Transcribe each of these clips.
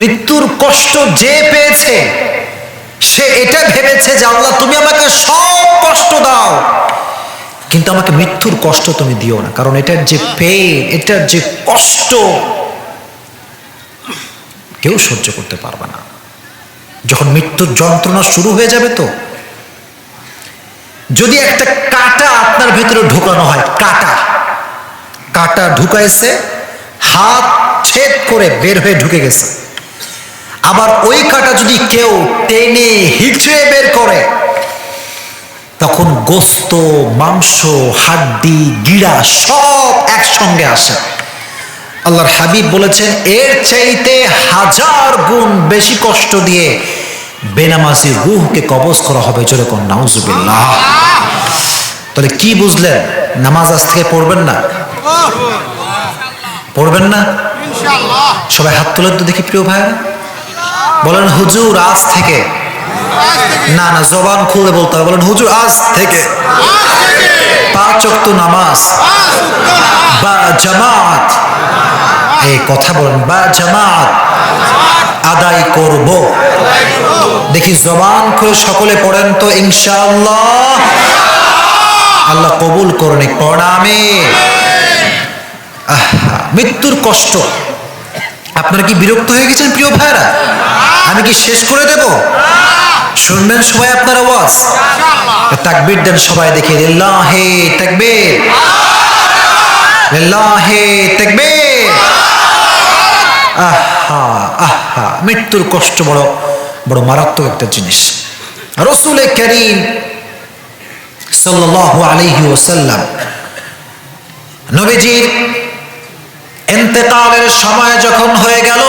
মৃত্যুর কষ্ট যে পেয়েছে, সে এটা ভেবেছে যে আল্লাহ, তুমি আমাকে সব কষ্ট দাও। কিন্তু আমাকে মৃত্যুর কষ্ট তুমি দিও না, কারণ এটার যে পেন এটার যে কষ্ট কেউ সহ্য করতে পারবে না। যখন মৃত্যুর যন্ত্রণা শুরু হয়ে যাবে তো, যদি একটা কাটা আপনার ভিতরে ঢুকানো হয়, কাটা কাটা ঢুকাইছে, হাত ছেদ করে বের হয়ে ঢুকে গেছে। আবার ওই কাটা যদি কেউ টেনে হিচড়ে বের করে তখন গোস্ত মাংস হাড্ডি গিড়া সব একসঙ্গে আসে। আল্লাহর হাবিব বলেছেন এর চাইতে হাজার গুণ বেশি কষ্ট দিয়ে বেনামাজি রুহকে কবজ করা হবে। যেরকম নাউজুবিল্লাহ। তাহলে কি বুঝলেন? নামাজ আজ থেকে পড়বেন না? পড়বেন না? সবাই হাত তোলেন তো দেখি প্রিয় ভাইরা বলেন হুজুর আজ থেকে। না না জবান খুলে বলতে হবে। বলেন হুজুর আজ থেকে। পাঁচ অক্ত নামাজ। বা জামাত। এই কথা বলেন বা জামাত আদায় করব। দেখি জবান খুলে সকলে পড়েন তো ইনশাআল্লাহ। আল্লাহ কবুল করুন প্রণামে আহা, মৃত্যুর কষ্ট। আপনারা কি বিরক্ত হয়ে গেছেন প্রিয় ভাইরা আমি কি শেষ করে দেব? শুনবেন সবাই আপনার আওয়াজ। তাকবীর দেন সবাই দেখে, লিল্লাহে তাকবীর। লিল্লাহে তাকবীর। আহা আহা, মৃত্যুর কষ্ট বড় বড় মারাত্মক একটা জিনিস। রসুল করিম সাল্লাল্লাহু আলাইহি ওয়াসাল্লাম নবীজির ইন্তেকালের সময় যখন হয়ে গেল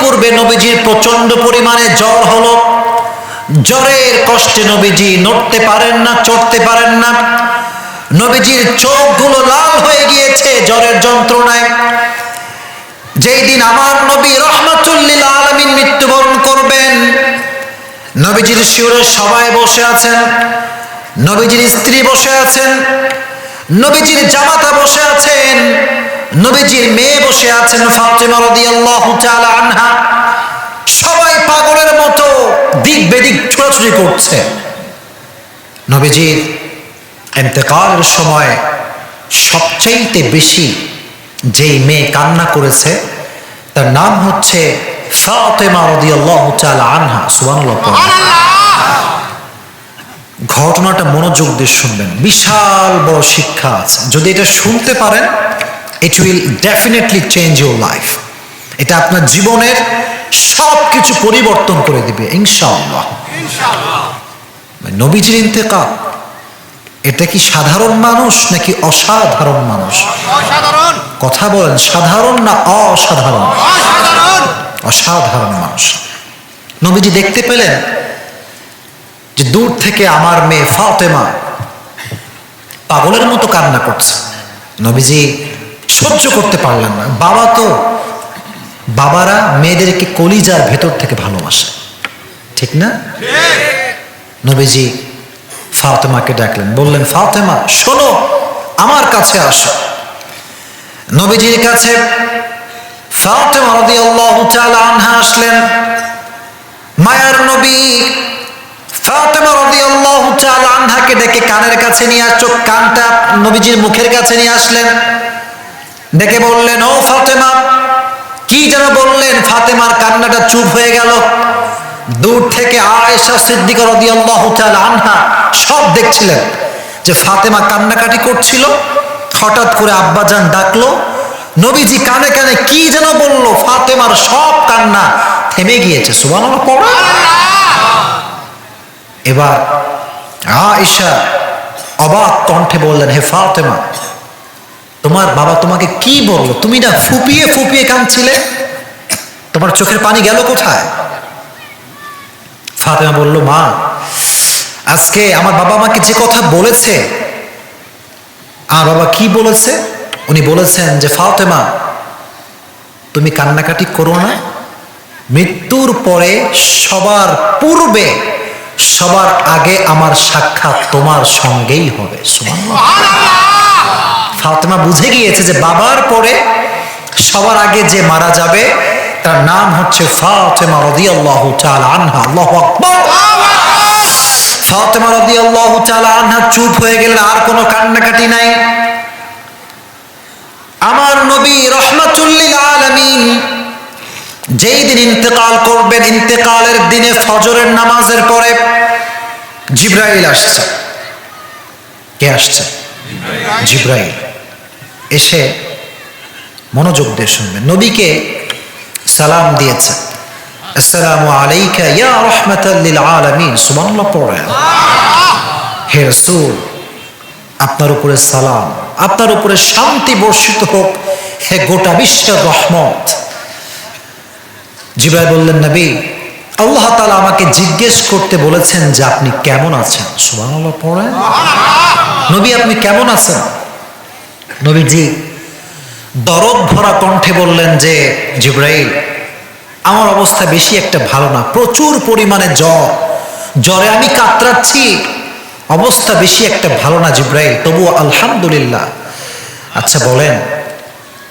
পূর্বে নবীজির প্রচণ্ড পরিমাণে জ্বর হলো। জ্বরের কষ্টে নবীজি নড়তে পারেন না, চড়তে পারেন না। নবীজির চোখগুলো লাল হয়ে গিয়েছে জ্বরের যন্ত্রণায়। যেই দিন আমার নবী রহমাতুল্লিল আলমিন মৃত্যুবরণ করবেন, নবীজির শিউরে সবাই বসে আছেন, নবীজির স্ত্রী বসে আছেন, নবীজির জামাতা বসে আছেন নবীজির মেয়ে বসে আছেন ফাতেমা রাদিয়াল্লাহু তাআলা আনহা। সবাই পাগলের মতো দিক বেদিক ছোড়াছুড়ি করছে। নবীজির এতেকালের সময় সবচাইতে বেশি যেই মেয়ে কান্না করেছে, তার নাম হচ্ছে ফাতেমা রাদিয়াল্লাহু তাআলা আনহা। সুবহানাল্লাহ। ঘটনাটা মনোযোগ দিয়ে শুনবেন। বিশাল বড় শিক্ষা আছে। যদি এটা শুনতে পারেন it will definitely change your life এটা আপনার জীবনের সব কিছু পরিবর্তন করে দিবে ইনশাআল্লাহ। ইনশাআল্লাহ নবীজির ইন্তেকাল এটা কি সাধারণ মানুষ নাকি অসাধারণ মানুষ? কথা বলেন সাধারণ না অসাধারণ। অসাধারণ মানুষ। নবীজি দেখতে পেলেন যে দূর থেকে আমার মেয়ে ফাতেমা পাগলের মতো কান্না করছে। নবীজি সহ্য করতে পারলেন না। বাবা তো বাবারা মেয়েদেরকে কলিজার ভেতর থেকে ভালোবাসে। ঠিক না? নবীজি ফাতেমাকে ডাকলেন, বললেন, ফাতেমা, শোনো, আমার কাছে আসো। নবীজির কাছে আনহা আসলেন। মায়ার নবী আনহাকে ডেকে কানের কাছে নিয়ে আসছো কানটা নবীজির মুখের কাছে নিয়ে আসলেন। ডেকে বললেন, ও ফাতেমা, কি যেন বললেন, ফাতেমার কান্নাটা চুপ হয়ে গেল। দূর থেকে আয়েশা সিদ্দিকা রাদিয়াল্লাহু তাআলা আনহা সব দেখছিলেন যে ফাতেমা কান্নাকাটি করছিল। হঠাৎ করে আব্বাজান ডাকলো, নবীজি কানে কানে কি যেন বলল, ফাতেমার সব কান্না থেমে গিয়েছে। সুবহানাল্লাহ, পড়া। এবার আয়েশা অবাক কণ্ঠে বললেন, হে ফাতেমা তোমার বাবা তোমাকে কি বলল? তুমি না ফুপিয়ে ফুপিয়ে কাঁদছিলে? তোমার চোখের পানি গেল কোথায়? ফাতেমা বলল, মা, আজকে আমার বাবা আমাকে যে কথা বলেছে আর বাবা কি বলেছে? উনি বলেছেন যে, ফাতেমা, তুমি কান্নাকাটি করো না। মৃত্যুর পরে সবার পূর্বে, সবার আগে আমার সাক্ষাৎ তোমার সঙ্গেই হবে। সুবহানাল্লাহ। ফাতেমা বুঝে গিয়েছে যে বাবার পরে সবার আগে যে মারা যাবে, তার নাম হচ্ছে ফাতেমা রাদিয়াল্লাহু তাআলা আনহা। আল্লাহু ফাতেমা রাদিয়াল্লাহু তাআলা আনহা চুপ হয়ে গেলেন, আর কোনো কান্নাকাটি নাই। আমার নবী রহমাতুল্লিল আলামিন যেই দিন ইন্তেকাল করবেন, ইন্তেকালের দিনে ফজরের নামাজের পরে জিব্রাইল আসছে। কে আসছে? জিব্রাইল। এসে মনোযোগ দিয়ে শুনবেন। নবীকে সালাম দিয়েছে। আসসালামু আলাইকা ইয়া রাহমাতাল লিল আলামিন। সুবহানাল্লাহ পড়েন হে রাসূল, আপনার উপরে সালাম, আপনার উপরে শান্তি বর্ষিত হোক। হে গোটা বিশ্বের রহমত। জিব্রাইল বললেন, নবী, আল্লাহ তাআলা আমাকে জিজ্ঞেস করতে বলেছেন যে আপনি কেমন আছেন? সুবহানাল্লাহ পড়েন নবী, আপনি কেমন আছেন? নবীজি দরদ ভরা কণ্ঠে বললেন যে, জিব্রাইল, আমার অবস্থা বেশি একটা ভালো না, প্রচুর পরিমাণে জ্বর। জ্বরে আমি কাতরাচ্ছি, অবস্থা বেশি একটা ভালো না, জিব্রাইল। তবু আলহামদুলিল্লাহ। আচ্ছা বলেন,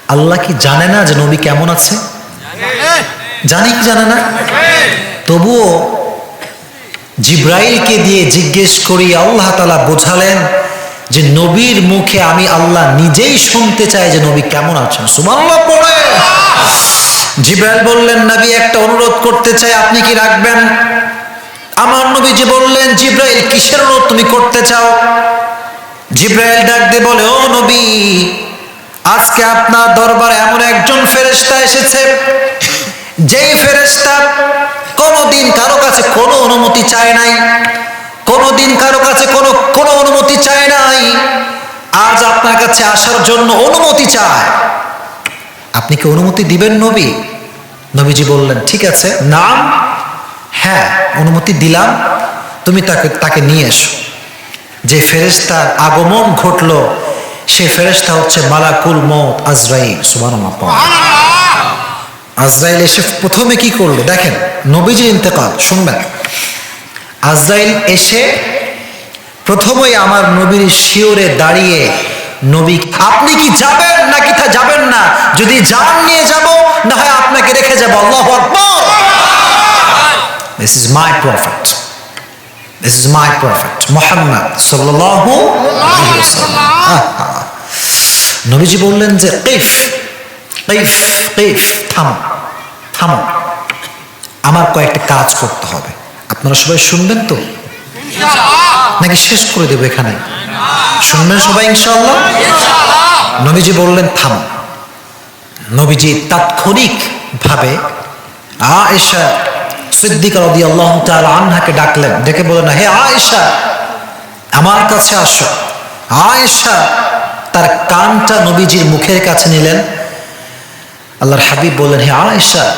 আল্লাহ কি জানে না যে নবী কেমন আছে? জানি। কি জানে না? তবুও জিব্রাইলকে দিয়ে জিজ্ঞেস করি, আল্লাহ তালা বোঝালেন যে নবীর মুখে আমি আল্লাহ নিজেই শুনতে চাই যে নবী কেমন আছেন। সুমাল্লাহ পড়ে। জিব্রাইল বললেন, নবী, একটা অনুরোধ করতে চাই, আপনি কি রাখবেন? আমার নবীজি বললেন, জিব্রাইল, কিসের অনুরোধ তুমি করতে চাও? জিব্রাইল ডাক দিয়ে বলে, ও নবী, আজকে আপনার দরবারে এমন একজন ফেরেশতা এসেছে, যেই ফেরেশতা কোনোদিন কারও কাছে কোনো অনুমতি চায় নাই। কোনোদিন কারও কাছে কোনো কোনো অনুমতি চায় নাই। আজ আপনার কাছে আসার জন্য অনুমতি চায়। আপনি কি অনুমতি দিবেন নবী? নবীজি বললেন, ঠিক আছে, নাম? হ্যাঁ অনুমতি দিলাম। তুমি তাকে তাকে নিয়ে এসো। যে ফেরেশতার আগমন ঘটলো, সে ফেরেশতা হচ্ছে মালাকুল মত আজরাইল। পড়ো। আজরাইল এসে প্রথমে কি করল? দেখেন, নবীজির ইন্তেকাল, শুনবেন। আজরাইল এসে প্রথমেই আমার নবীর শিওরে দাঁড়িয়ে, নবী, আপনি কি যাবেন নাকি তা যাবেন না? যদি যান, নিয়ে যাব, না হয় আপনাকে রেখে যাব। Allah this is my prophet this is my prophet Muhammad আহা। নবীজি বললেন যে, কিফ কিফ কিফ, থামো থামো। আমার কয়েকটা কাজ করতে হবে। আপনারা সবাই শুনবেন তো? নাকি শেষ করে দেবো এখানে? শুনবেন সবাই ইনশাআল্লাহ? নবীজি বললেন, থাম। নবীজি তাৎক্ষণিক ভাবে আয়েশা সিদ্দিকা রাদিয়াল্লাহু তাআলা আনহাকে ডাকলেন, ডেকে বললেন, হে আয়েশা, আমার কাছে আসো। আয়েশা তার কানটা নবীজির মুখের কাছে নিলেন। আল্লাহর হাবিব বললেন, হে আয়েশা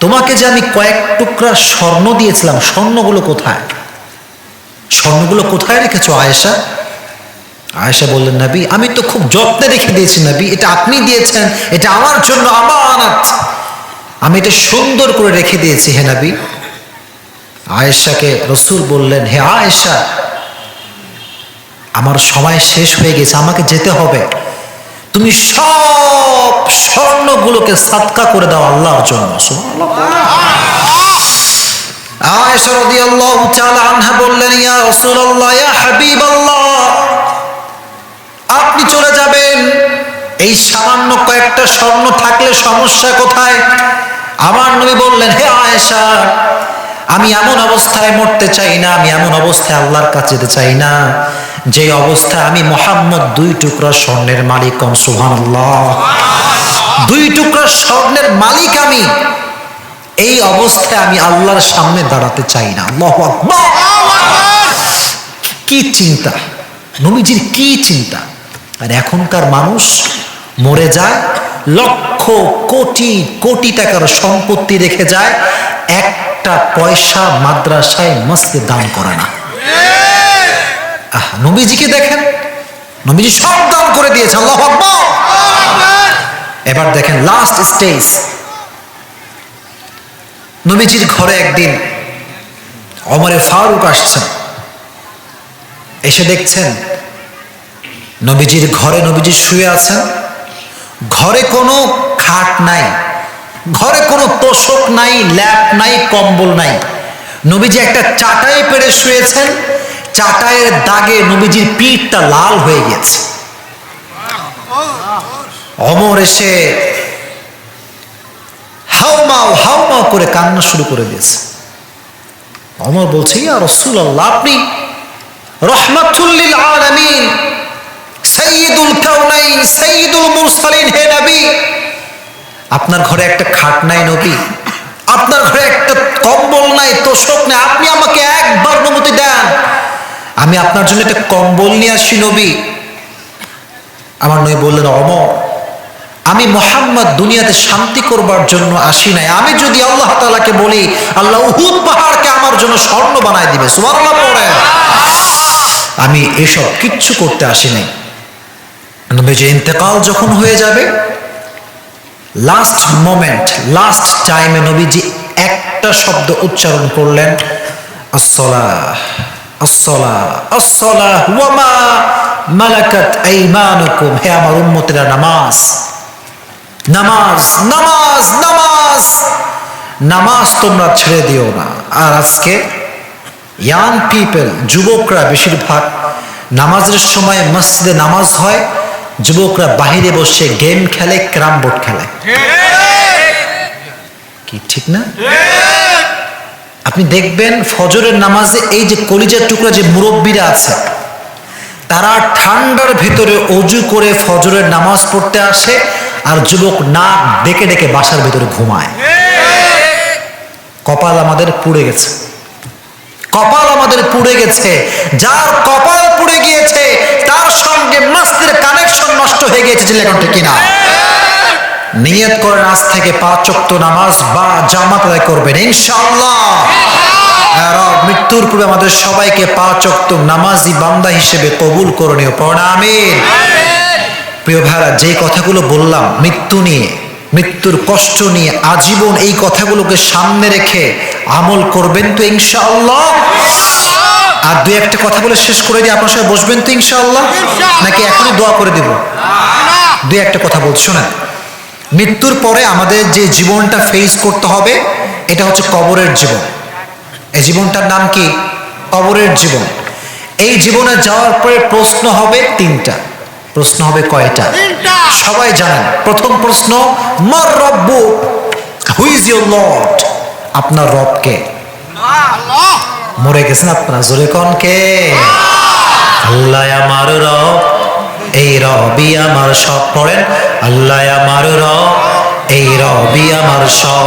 তোমাকে যে আমি কয়েক টুকরা স্বর্ণ দিয়েছিলাম, স্বর্ণগুলো কোথায়? স্বর্ণগুলো কোথায় রেখেছো, আয়েশা? আয়েশা বললেন, নাবি, আমি তো খুব যত্নে রেখে দিয়েছি, নবী। এটা আপনি দিয়েছেন, এটা আমার জন্য আমানত। আমি এটা সুন্দর করে রেখে দিয়েছি, হে নবী। আয়েশাকে রসুল বললেন, হে আয়েশা, আমার সময় শেষ হয়ে গেছে, আমাকে যেতে হবে। তুমি সব স্বর্ণগুলোকে সাতকা করে দাও আল্লাহর জন্য। আপনি চলে যাবেন। এই সামান্য কয়েকটা স্বর্ণ থাকলে সমস্যা কোথায়? আমার নবী বললেন, হে আয়েশা, আমি এমন অবস্থায় মরতে চাই না, আমি এমন অবস্থায় আল্লাহর কাছে যেতে চাই না। যে অবস্থায় আমি মোহাম্মদ দুই টুকরা স্বর্ণের মালিক দুই টুকরা স্বর্ণের মালিক আমি। এই অবস্থায় আমি আল্লাহর সামনে দাঁড়াতে চাই না। কি চিন্তা? নবীজির কি চিন্তা? আর এখনকার মানুষ মরে যায়, লক্ষ কোটি কোটি টাকার সম্পত্তি রেখে যায়, একটা পয়সা মাদ্রাসায় মস্তে দান করে না। আহ, নবীজিকে দেখেন? নবীজি সব দান করে দিয়েছে আল্লাহ আকবার। এবার দেখেন লাস্ট স্টেজ নবীজির ঘরে একদিন অমরে ফারুক আসছেন। এসে দেখছেন নবীজির ঘরে নবীজি শুয়ে আছেন। ঘরে কোনো খাট নাই ঘরে কোনো তোষক নাই ল্যাপ নাই কম্বল নাই। নবীজি একটা চাটাই পেড়ে শুয়েছেন চাটাইয়ের দাগে নবীজির পিঠটা লাল হয়ে গেছে অমর এসে হাউমাও হাউমাও করে কান্না শুরু করে দিয়েছে। অমর বলছে, ইয়া রসুল্লাহ আপনি রহমাতুল্লিল আলামিন সৈয়দুল কাউনাইন সৈয়দুল মুরসালিন, হে নবী, আপনার ঘরে একটা খাট নাই নবী, আপনার ঘরে একটা কম্বল নাই, তোষক নাই, আপনি আমাকে একবার অনুমতি দেন আমি আপনার জন্য একটা কম্বল নিয়ে আসি নবী। আমার নবী বললেন, অমর, আমি মোহাম্মদ দুনিয়াতে শান্তি করবার জন্য আসি নাই। আমি যদি আল্লাহ তালাকে বলি, আল্লাহ উহুদ পাহাড়কে আমার জন্য স্বর্ণ বানায় দিবে। সুবহানাল্লাহ পড়ে। আমি এসব কিচ্ছু করতে আসি নাই। নবীজি, ইন্তেকাল যখন হয়ে যাবে লাস্ট মোমেন্ট লাস্ট টাইমে নবীজি একটা শব্দ উচ্চারণ করলেন আসলা হে আমার নামাজ। নামাজ নামাজ নামাজ। নামাজ তোমরা ছেড়ে দিও না। আর আজকে ইয়াং পিপল যুবকরা বেশিরভাগ নামাজের সময় মসজিদে নামাজ হয়। যুবকরা বাহিরে বসে গেম খেলে ক্যারাম বোর্ড খেলে। কি ঠিক না? আপনি দেখবেন ফজরের নামাজে এই যে কলিজার টুকরা যে মুরব্বীরা আছে, তারা ঠান্ডার ভিতরে অজু করে ফজরের নামাজ পড়তে আসে আর যুবক নাক ডেকে ডেকে বাসার ভিতরে ঘুমায়। কপাল আমাদের পুড়ে গেছে। কপাল আমাদের পুড়ে গেছে। যার কপাল পুড়ে গিয়েছে, তার সঙ্গে মাস্তের কানেকশন নষ্ট হয়ে গিয়েছে লেখনটা কিনা? নিয়ত করেন, আজ থেকে পাঁচ ওয়াক্ত নামাজ বা জামাত আদায় করবেন, ইনশাআল্লাহ। আর মৃত্যুর পূর্বে আমাদের সবাইকে পাঁচ ওয়াক্ত নামাজি বান্দা হিসেবে কবুল করণীয় প্রণামের প্রিয় ভাইরা যে কথাগুলো বললাম মৃত্যু নিয়ে মৃত্যুর কষ্ট নিয়ে আজীবন এই কথাগুলোকে সামনে রেখে আমল করবেন তো ইনশাআল্লাহ? আর দুই একটা কথা বলে শেষ করে দিয়ে আপনার সবাই বসবেন তো ইনশাআল্লাহ? নাকি এখনই দোয়া করে দিব? দুই একটা কথা বলছো শোনেন। মৃত্যুর পরে আমাদের যে জীবনটা ফেস করতে হবে এটা হচ্ছে কবরের জীবন। এই জীবনটার নাম কি? কবরের জীবন। এই জীবনে যাওয়ার পরে প্রশ্ন হবে তিনটা। প্রশ্ন হবে কয়টা? সবাই জানেন। প্রথম প্রশ্ন মার রব্ব? হুই ইজ ইউর লর্ড আপনার রবকে মরে গেছেন আপনার। জোরে কন কে? আল্লাহ আমার রব। এই রবি আমার সব। পড়েন আল্লাহ আমার রব। এই রবি আমার সব।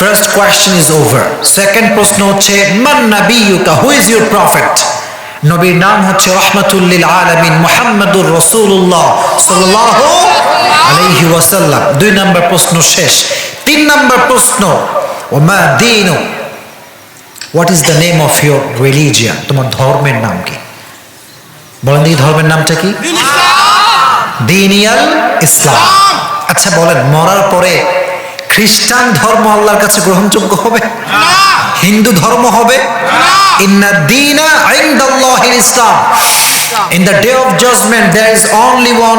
First question is over second প্রশ্ন হচ্ছে মান নাবিয়ুকা? হু ইজ ইউর প্রফেট নবীর নাম হচ্ছে রহমাতুল্লিল আলামিন মুহাম্মাদুর রাসূলুল্লাহ সাল্লাল্লাহু আলাইহি ওয়াসাল্লাম। দুই নম্বর প্রশ্ন শেষ। তিন নম্বর প্রশ্ন ওমা Dinu? What is the name of your religion তোমার ধর্মের নাম কি? বলেন দেখি ধর্মের নামটা কি? দিনিয়াল ইসলাম। আচ্ছা বলেন মরার পরে খ্রিস্টান ধর্ম আল্লাহর কাছে গ্রহণযোগ্য হবে? হিন্দু ধর্ম হবে? Islam. In the day of judgement there is only one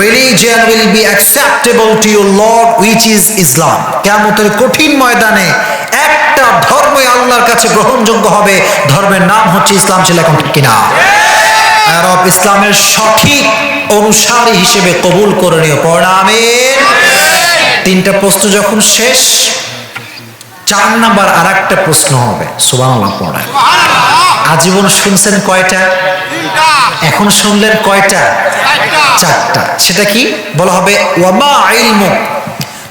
religion will be acceptable to your lord which is Islam কেমতের কঠিন ময়দানে একটা ধর্মই আল্লাহর কাছে গ্রহণযোগ্য হবে। ধর্মের নাম হচ্ছে ইসলাম ছিল এখন ঠিক কিনা? আরব ইসলামের সঠিক অনুসারী হিসেবে কবুল করে নিও। পড়ামের তিনটা প্রশ্ন যখন শেষ, চার নাম্বার আর একটা প্রশ্ন হবে। সুবান পড়া আজীবন শুনছেন কয়টা? এখন শুনলেন কয়টা? চারটা। সেটা কি? বলা হবে, ওয়ামা ইলমু,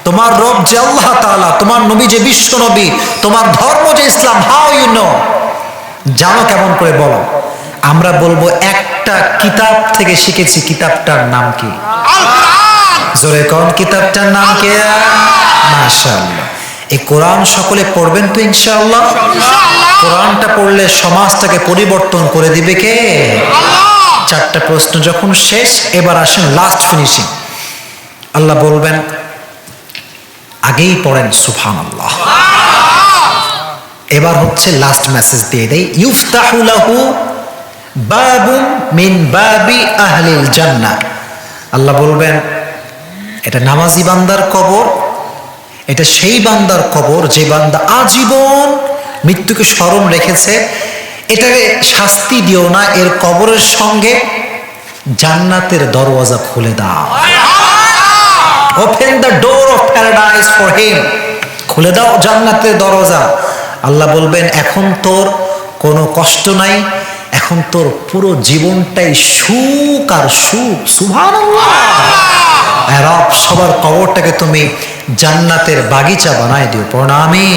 তোমার রব যে আল্লাহ তাআলা, তোমার নবী যে বিশ্ব নবী, তোমার ধর্ম যে ইসলাম, হাউ ইউ নো? জানো কেমন করে বলো। আমরা বলব, একটা কিতাব থেকে শিখেছি, কিতাবটার নাম কি? জোরে কোন কিতাবটার নাম কি? মাশাআল্লাহ। এই কোরআন সকলে পড়বেন তো ইনশাআল্লাহ? কোরআনটা পড়লে সমাজটাকে পরিবর্তন করে দিবে কে? চারটা প্রশ্ন যখন শেষ, এবার আসেন লাস্ট ফিনিশিং আল্লাহ বলবেন, আগেই পড়েন সুফান আল্লাহ এবার হচ্ছে লাস্ট মেসেজ দিয়ে দেয় ইউফতাহুলাহু বাবুম মিন বাবি আহলিল জান্নাহ। আল্লাহ বলবেন এটা নামাজি বান্দার কবর, এটা সেই বান্দার কবর যে বান্দা আজীবন মৃত্যুকে স্মরণ রেখেছে। এটাকে শাস্তি দিও না, এর কবরের সঙ্গে জান্নাতের দরওয়াজা খুলে দাও। Open the door of paradise for him খুলে দাও জান্নাতের দরজা আল্লাহ বলবেন, এখন তোর কোনো কষ্ট নাই, এখন তোর পুরো জীবনটাই সুখ আর সুখ। সুভান রব সবার কবরটাকে তুমি জান্নাতের বাগিচা বানায় দিও। প্রণামী